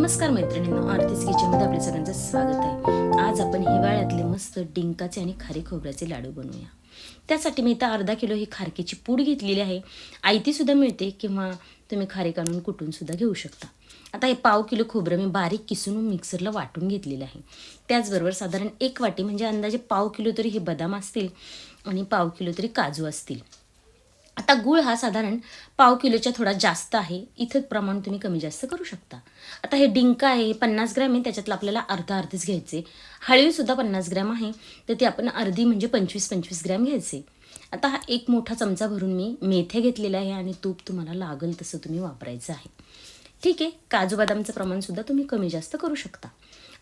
नमस्कार मैत्रिणींनो आरतीस किचनमध्ये आपल्या सगळ्यांचं स्वागत आहे. आज आपण हिवाळ्यातले मस्त डिंकाचे आणि खारी खोबऱ्याचे लाडू बनवूया. त्यासाठी मी इथं अर्धा किलो ही खारकीची पूड घेतलेली आहे. आयतीसुद्धा मिळते किंवा तुम्ही खारीक आणून कुटून सुद्धा घेऊ शकता. आता हे पाव किलो खोबरं मी बारीक किसून मिक्सरला वाटून घेतलेलं आहे. त्याचबरोबर साधारण एक वाटी म्हणजे अंदाजे पाव किलो तरी हे बदाम असतील आणि पाव किलो तरी काजू असतील. आता गूळ हा साधारण पाव किलोच्या थोडा जास्त आहे. इथं प्रमाण तुम्ही कमी जास्त करू शकता. आता हे डिंक आहे हे पन्नास ग्रॅम आहे त्याच्यातलं आपल्याला अर्धा अर्धीच घ्यायचे. हळवीसुद्धा पन्नास ग्रॅम आहे तर ते आपण अर्धी म्हणजे पंचवीस पंचवीस ग्रॅम घ्यायचे. आता हा एक मोठा चमचा भरून मी मेथ्या घेतलेला आहे आणि तूप तुम्हाला लागेल तसं तुम्ही वापरायचं आहे. ठीक आहे काजू बदामचं प्रमाणसुद्धा तुम्ही कमी जास्त करू शकता.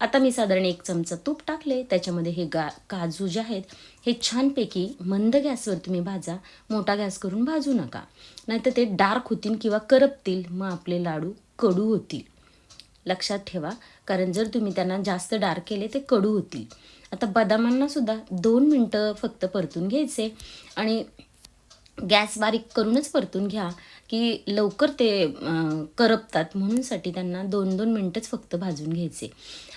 आता मी साधारण एक चमचा तूप टाकले त्याच्यामध्ये हे गा काजू जे आहेत हे छानपैकी मंद गॅसवर तुम्ही भाजा मोठा गॅस करून भाजू नका. नाहीतर ते डार्क होतील किंवा करपतील मग आपले लाडू कडू होतील. लक्षात ठेवा कारण जर तुम्ही त्यांना जास्त डार्क केले ते कडू होतील. आता बदामांना सुद्धा दोन मिनटं फक्त परतून घ्यायचे आणि गॅस बारीक करूनच परतून घ्या की लवकर ते करपतात. म्हणूनसाठी त्यांना दोन दोन मिनटंच फक्त भाजून घ्यायचे.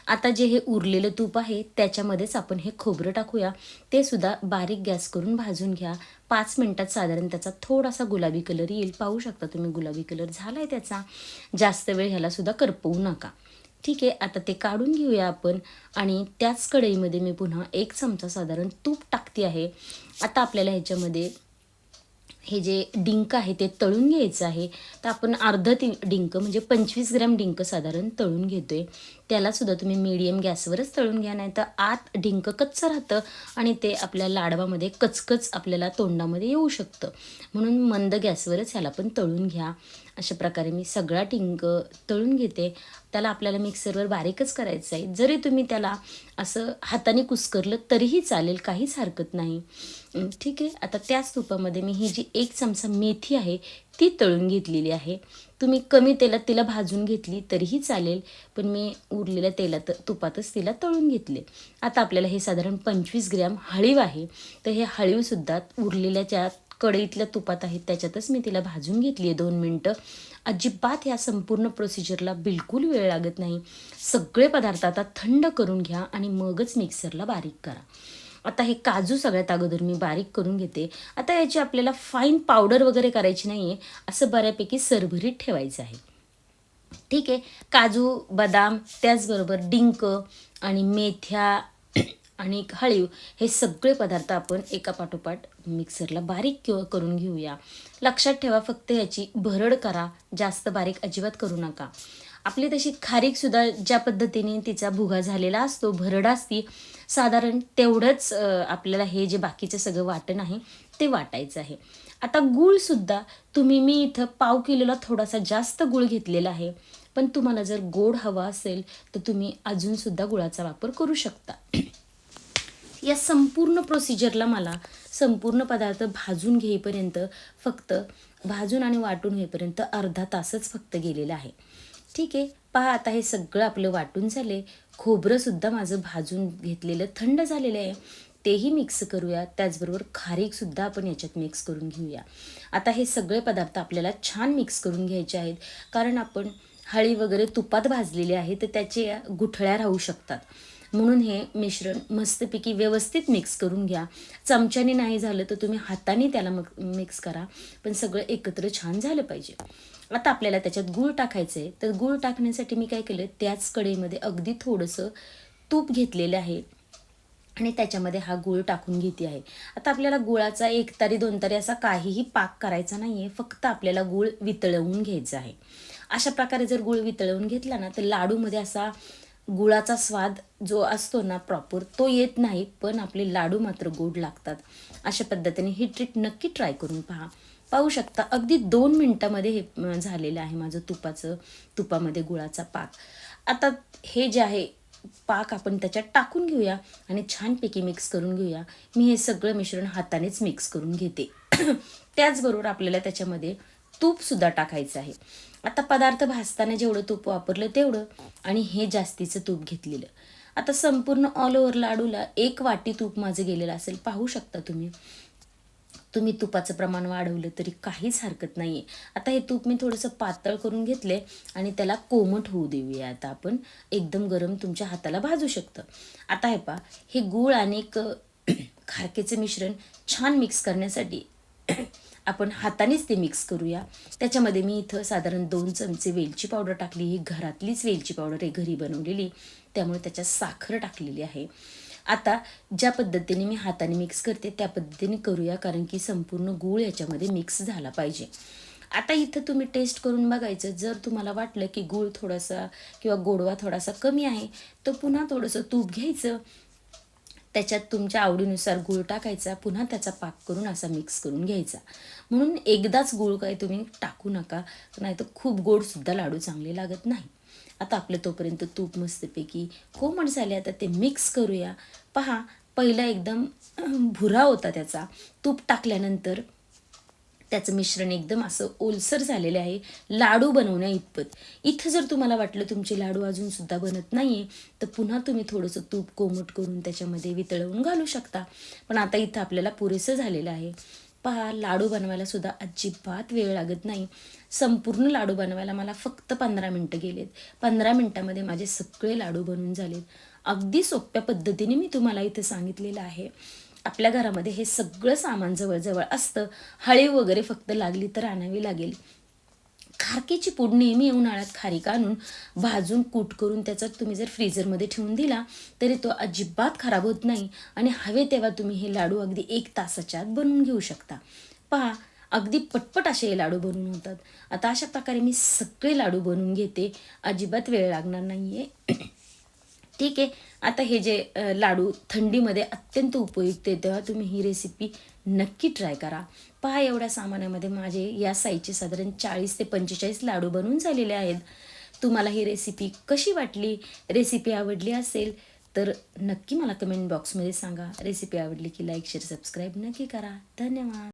आता जे हे उरलेलं तूप आहे त्याच्यामध्येच आपण हे खोबरं टाकूया. ते सुद्धा बारीक गॅस करून भाजून घ्या. पाच मिनटात साधारण त्याचा थोडासा गुलाबी कलर येईल. पाहू शकता तुम्ही गुलाबी कलर झाला आहे त्याचा. जास्त वेळ ह्यालासुद्धा करपवू नका. ठीक आहे आता ते काढून घेऊया आपण. आणि त्याच कढईमध्ये मी पुन्हा एक चमचा साधारण तूप टाकते आहे. आता आपल्याला ह्याच्यामध्ये हे जे डिंक आहे ते तळून घ्यायचं आहे. तर आपण अर्ध ती डिंक म्हणजे पंचवीस ग्रॅम डिंक साधारण तळून घेतो आहे त्यालासुद्धा तुम्ही मीडियम गॅसवरच तळून घ्या नाही तर आत ढिंक कच्चं राहतं आणि ते आपल्या लाडवामध्ये कचकच आपल्याला तोंडामध्ये येऊ शकतं. म्हणून मंद गॅसवरच ह्याला पण तळून घ्या. अशा प्रकारे मी सगळा टिंक तळून घेते. त्याला आपल्याला मिक्सरवर बारीकच करायचं आहे. जरी तुम्ही त्याला असं हाताने कुस्करलं तरीही चालेल काहीच हरकत नाही. ठीक आहे. आता त्याच तुपामध्ये मी ही जी एक चमचा मेथी आहे ती तळून घेतलेली आहे. तुम्ही कमी तेलात तिला भाजून घेतली तरीही चालेल पण मी उरलेल्या तेलात तुपातच तिला तळून घेतले. आता आपल्याला हे साधारण पंचवीस ग्रॅम हळीव आहे. तर हे हळीवसुद्धा उरलेल्या ज्या कढईतल्या तुपात आहेत त्याच्यातच मी तिला भाजून घेतली आहे दोन मिनटं. अजिबात ह्या संपूर्ण प्रोसिजरला बिलकुल वेळ लागत नाही. सगळे पदार्थ आता थंड करून घ्या आणि मगच मिक्सरला बारीक करा. आता हे काजू सगळ्यात अगोदर मी बारीक करून घेते. आता याची आपल्याला फाईन पावडर वगैरे करायची नाही आहे असं बऱ्यापैकी सरभरीत ठेवायचं आहे. ठीक आहे काजू बदाम त्याचबरोबर डिंक आणि मेथ्या आणि हळीव हे सगळे पदार्थ आपण एका पाठोपाठ मिक्सरला बारीक किंवा करून घेऊया. लक्षात ठेवा फक्त याची भरड करा जास्त बारीक अजिबात करू नका. आपली तशी खारीकसुद्धा ज्या पद्धतीने तिचा भुगा झालेला असतो भरड असती साधारण तेवढंच आपल्याला हे जे बाकीचं सगळं वाटण आहे ते वाटायचं आहे. आता गूळसुद्धा तुम्ही मी इथं पाव किलोला थोडासा जास्त गूळ घेतलेला आहे पण तुम्हाला जर गोड हवा असेल तर तुम्ही अजूनसुद्धा गुळाचा वापर करू शकता. या संपूर्ण प्रोसिजरला मला संपूर्ण पदार्थ भाजून घेईपर्यंत फक्त भाजून आणि वाटून होईपर्यंत अर्धा तासच फक्त गेलेला आहे. ठीक आहे पहा आता हे सगळं आपलं वाटून झाले खोबरंसुद्धा माझं भाजून घेतलेलं थंड झालेलं आहे. तेही मिक्स करूया. त्याचबरोबर खारीकसुद्धा आपण याच्यात मिक्स करून घेऊया. आता हे सगळे पदार्थ आपल्याला छान मिक्स करून घ्यायचे आहेत. कारण आपण हळी वगैरे तुपात भाजलेले आहे तर त्याचे गुठळ्या राहू शकतात. म्हणून हे मिश्रण मस्तपैकी व्यवस्थित मिक्स करून घ्या. चमच्याने नाही झालं तर तुम्ही हाताने त्याला मग मिक्स करा. पण सगळं एकत्र छान झालं पाहिजे. आता आपल्याला त्याच्यात गूळ टाकायचं आहे तर गूळ टाकण्यासाठी मी काय केलं त्याच कढईमध्ये अगदी थोडंसं तूप घेतलेलं आहे. आणि त्याच्यामध्ये हा गूळ टाकून घेते आहे. आता आपल्याला गुळाचा एक तारी दोन तारी असा काहीही पाक करायचा नाही आहे फक्त आपल्याला गूळ वितळवून घ्यायचा आहे. अशा प्रकारे जर गूळ वितळवून घेतला ना तर लाडूमध्ये असा गुळाचा स्वाद जो असतो ना प्रॉपर तो येत नाही पण आपले लाडू मात्र गोड लागतात. अशा पद्धतीने ही ट्रिक नक्की ट्राय करून पहा. पाहू शकता. अगदी दोन मिनटामध्ये हे झालेलं आहे माझं तुपाचं तुपामध्ये गुळाचा पाक. आता हे जे आहे पाक आपण त्याच्यात टाकून घेऊया आणि छानपैकी मिक्स करून घेऊया. मी हे सगळं मिश्रण हातानेच मिक्स करून घेते. त्याचबरोबर आपल्याला त्याच्यामध्ये तूपसुद्धा टाकायचं आहे. आता पदार्थ भाजताना जेवढं तूप वापरलं तेवढं आणि हे जास्तीचं तूप घेतलेलं. आता संपूर्ण ऑल ओव्हर लाडूला एक वाटी तूप माझं गेलेलं असेल पाहू शकता तुम्ही. तुम्ही तुपाचं प्रमाण वाढवलं तरी काहीच हरकत नाही आहे आता हे तूप मी थोडंसं पातळ करून घेतले आणि त्याला कोमट होऊ देऊया. आता आपण एकदम गरम तुमच्या हाताला भाजू शकतं. आता हे पा हे गूळ आणि एक खारकेचं मिश्रण छान मिक्स करण्यासाठी आपण हातानेच ते मिक्स करूया. त्याच्यामध्ये मी इथं साधारण दोन चमचे वेलची पावडर टाकली. ही घरातलीच वेलची पावडर आहे. घरी बनवलेली. त्यामुळे त्याच्यात साखर टाकलेली आहे. आता ज्या पद्धतीने मी हाताने मिक्स करते त्या पद्धतीने करूया कारण की संपूर्ण गूळ याच्यामध्ये मिक्स झाला पाहिजे. आता इथं तुम्ही टेस्ट करून बघायचं. जर तुम्हाला वाटलं की गूळ थोडासा किंवा गोडवा थोडासा कमी आहे तर पुन्हा थोडंसं तूप घ्यायचं. त्याच्यात तुमच्या आवडीनुसार गूळ टाकायचा. पुन्हा त्याचा पाक करून असा मिक्स करून घ्यायचा. म्हणून एकदाच गूळ काय तुम्ही टाकू नका. नाही तर खूप गोडसुद्धा लाडू चांगले लागत नाही. आता आपलं तोपर्यंत तूप मस्तपैकी कोमट झाले आता ते मिक्स करूया. पहा पहिला एकदम भुरा होता त्याचा. तूप टाकल्यानंतर त्याचं मिश्रण एकदम असं ओलसर झालेलं आहे. लाडू बनवण्या इतपत. इथं जर तुम्हाला वाटलं तुमचे लाडू अजूनसुद्धा बनत नाही आहे तर पुन्हा तुम्ही थोडंसं तूप कोमट करून त्याच्यामध्ये वितळवून घालू शकता. पण आता इथं आपल्याला पुरेसं झालेलं आहे. पहा लाडू बनवायला सुद्धा अजिबात वेळ लागत नाही. संपूर्ण लाडू बनवायला मला फक्त पंधरा मिनटं गेलेत. पंधरा मिनटामध्ये माझे सगळे लाडू बनून झालेत. अगदी सोप्या पद्धतीने मी तुम्हाला इथे सांगितलेलं आहे. आपल्या घरामध्ये हे सगळं सामान जवळजवळ असतं. हळी वगैरे फक्त लागली तर आणावी लागेल. खारकेची पूड नेहमी उन्हाळ्यात खारीक आणून भाजून कूट करून त्याचा तुम्ही जर फ्रीजरमध्ये ठेवून दिला तरी तो अजिबात खराब होत नाही आणि हवे तेव्हा तुम्ही हे लाडू अगदी एक तासाच्या आत बनवून घेऊ शकता. पहा अगदी पटपट असे हे लाडू बनवून होतात. आता अशा प्रकारे मी सगळे लाडू बनवून घेते. अजिबात वेळ लागणार नाही आहे ठीक आहे. आता हे जे लाडू थंडीमध्ये अत्यंत उपयुक्त आहे तेव्हा तुम्ही ही रेसिपी नक्की ट्राय करा. पहा एवढ्या सामानामध्ये माझे या साईजचे साधारण चाळीस ते पंचेचाळीस लाडू बनवून झालेले आहेत. तुम्हाला ही रेसिपी कशी वाटली? रेसिपी आवडली असेल तर नक्की मला कमेंट बॉक्समध्ये सांगा. रेसिपी आवडली की लाईक शेअर सबस्क्राईब नक्की करा. धन्यवाद.